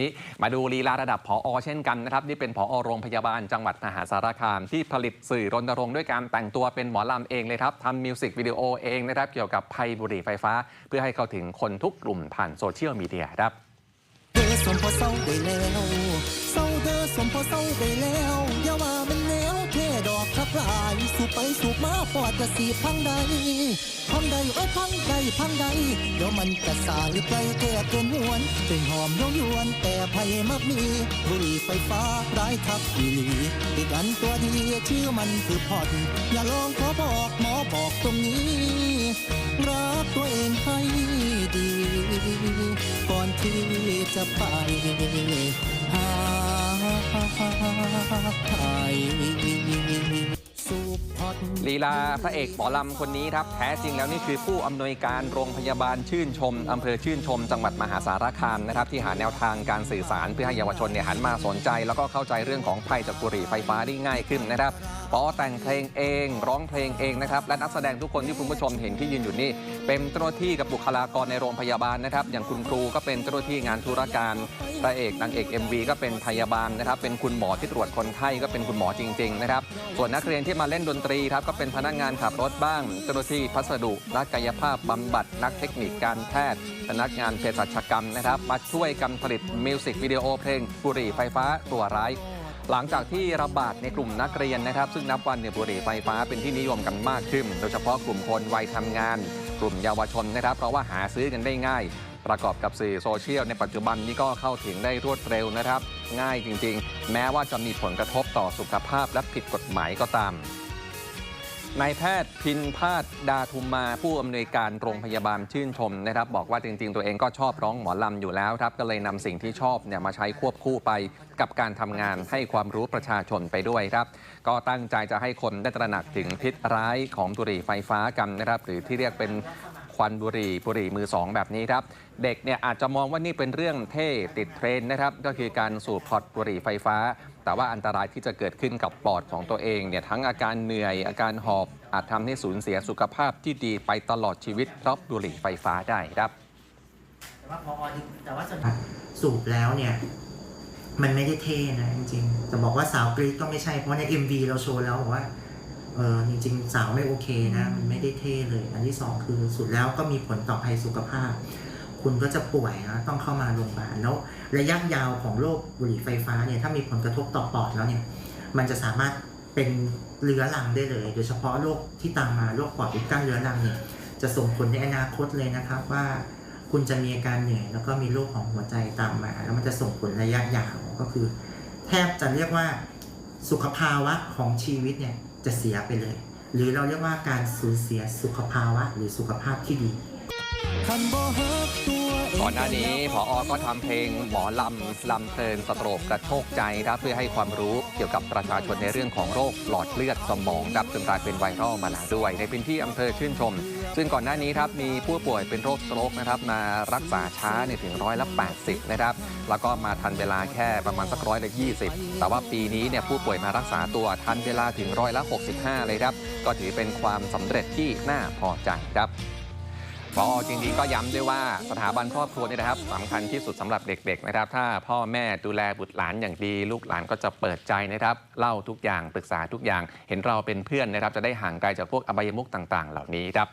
นี้มาดูลีลาระดับผออเช่นกันนะครับนี่เป็นผอโรงพยาบาลจังหวัดมหาสารคาม ที่ผลิตสื่อรณรงค์ด้วยการแต่งตัวเป็นหมอลำเองเลยครับทำมิวสิกวิดีโอเองนะครับเกี่ยวกับภัยบุหรี่ไฟฟ้า เพื่อให้เข้าถึงคนทุกกลุ่มผ่านโซเชียลมีเดียครับเธอสมพอเศร้าไปแล้วเศร้าเธอสมพอเศร้าไปแล้วอย่าว่า ท่ดอกทับลาย สูบไปสูบมาปอดจะสีพังใดพังใดเอ้ยพังใดพังใดเดี๋ยวมันจะสายไปแก่เกินหวนเป็นหอมยงยวนแต่ภัยมักมีบุหรี่ไฟฟ้าร้ายทับอีหลีติดอันตัวดีชื่อมันคือพอดอย่าลองขอบอกหมอบอกตรงนี้รักตัวเองให้ดี ก่อนที่จะไป หาสูบพอดลีลาพระเอกหมอลำคนนี้ครับแท้จริงแล้วนี่คือผู้อำนวยการโรงพยาบาลชื่นชมอำเภอชื่นชม จังหวัดมหาสารคามนะครับที่หาแนวทางการสื่อสารเพื่อให้เยาวชนเนี่ยหันมาสนใจ แล้วก็เข้าใจเรื่องของภัยจากบุหรี่ไฟฟ้าได้ง่ายขึ้นนะครับปอแต่งเพลงเอง ร้องเพลงเองนะครับ และนักแสดงทุกคนที่คุณผู้ชมเห็นที่ยืนอยู่นี่ เป็นเจ้าหน้าที่กับบุคลากรในโรงพยาบาลนะครับ อย่างคุณครูก็เป็นเจ้าหน้าที่งานธุรการพระเอกนางเอก MV ก็เป็นพยาบาลนะครับ เป็นคุณหมอที่ตรวจคนไข้ก็เป็นคุณหมอจริงๆนะครับ ส่วนนักเรียนที่มาเล่นดนตรีครับก็เป็นพนักงานขับรถบ้าง เจ้าหน้าที่พัสดุนักกายภาพบำบัด นักเทคนิคการแพทย์พนักงานเภสัชกรรมนะครับ มาช่วยกันผลิตมิวสิกวิดีโอเพลงบุหรี่ไฟฟ้าตัวร้าย หลังจากที่ระบาดในกลุ่มนักเรียนนะครับ ซึ่งนับวันเนี่ยบุหรี่ไฟฟ้าเป็นที่นิยมกันมากขึ้น โดยเฉพาะกลุ่มคนวัยทำงาน กลุ่มเยาวชนนะครับ เพราะว่าหาซื้อกันได้ง่าย ประกอบกับสื่อโซเชียลในปัจจุบันนี้ก็เข้าถึงได้รวดเร็วนะครับ ง่ายจริง ๆ แม้ว่าจะมีผลกระทบต่อสุขภาพและผิดกฎหมายก็ตาม นายแพทย์พินพาดดาทุมมาผู้อำนวยการโรงพยาบาลชื่นชมนะครับ บอกว่าจริง ๆ ตัวเองก็ชอบร้องหมอลำอยู่แล้วครับ ก็เลยนำสิ่งที่ชอบเนี่ยมาใช้ควบคู่ไปกับการทำงานให้ความรู้ประชาชนไปด้วยครับ ก็ตั้งใจจะให้คนได้ตระหนักถึงพิษร้ายของบุหรี่ไฟฟ้ากันนะครับหรือที่เรียกเป็นควันบุหรี่บุหรี่มือสองแบบนี้ครับ เด็กเนี่ยอาจจะมองว่านี่เป็นเรื่องเท่ติดเทรนนะครับก็คือการสูบพอร์ตบุหรี่ไฟฟ้า แต่ว่าอันตรายที่จะเกิดขึ้นกับปอดของตัวเองเนี่ยทั้งอาการเหนื่อยอาการหอบอาจทำให้สูญเสียสุขภาพที่ดีไปตลอดชีวิตเพราะบุหรี่ไฟฟ้าได้ครับ แต่ว่าพอแต่ว่าส่วนสูบแล้วเนี่ยมันไม่ได้เท่นะจริงๆ จะบอกว่าสาวกรีดก็ไม่ใช่ เพราะใน MV เราโชว์แล้วบอกว่าเออจริงๆ สาวไม่โอเคนะ มันไม่ได้เท่เลย อันที่สองคือสุดแล้วก็มีผลต่อภัยสุขภาพ คุณก็จะป่วยนะต้องเข้ามาโรงพยาบาลแล้วระยะยาวของโรคบุหรี่ไฟฟ้าเนี่ยถ้ามีผลกระทบต่อปอดแล้วเนี่ยมันจะสามารถเป็นเรื้อรังได้เลย โดยเฉพาะโรคที่ตามมาโรคปอดอุดกั้นเรื้อรังเนี่ยจะส่งผลในอนาคตเลยนะครับว่าคุณจะมีอาการเหนื่อยแล้วก็มีโรคของหัวใจตามมา แล้วมันจะส่งผลระยะยาวก็คือ แทบจะเรียกว่าสุขภาวะของชีวิตเนี่ยจะเสียไปเลย หรือเราเรียกว่าการสูญเสียสุขภาวะหรือสุขภาพที่ดี ก่อนหน้านี้ผออก็ทำเพลงหมอลำลำเพลินสโตรกกระโชกใจครับเพื่อให้ความรู้เกี่ยวกับประชาชนในเรื่องของโรคหลอดเลือดสมองครับจนกลายเป็นไวรัลมาแล้วด้วย ในพื้นที่อำเภอชื่นชม ซึ่งก่อนหน้านี้ครับมีผู้ป่วยเป็นโรคสโตรกนะครับมารักษาช้าเนี่ยถึงร้อยละ 80 นะครับ แล้วก็มาทันเวลาแค่ประมาณสักร้อยละ20 แต่ว่าปีนี้เนี่ยผู้ป่วยมารักษาตัวทันเวลาถึงร้อยละ 65 เลยครับก็ถือเป็นความสำเร็จที่น่าพอใจครับ พอจริงๆก็ย้ำด้วยว่าสถาบันครอบครัวนี่นะครับสำคัญที่สุดสำหรับเด็กๆนะครับ ถ้าพ่อแม่ดูแลบุตรหลานอย่างดี ลูกหลานก็จะเปิดใจนะครับ เล่าทุกอย่างปรึกษาทุกอย่าง เห็นเราเป็นเพื่อนนะครับ จะได้ห่างไกลจากพวกอบายมุกต่าง ๆ เหล่านี้ครับ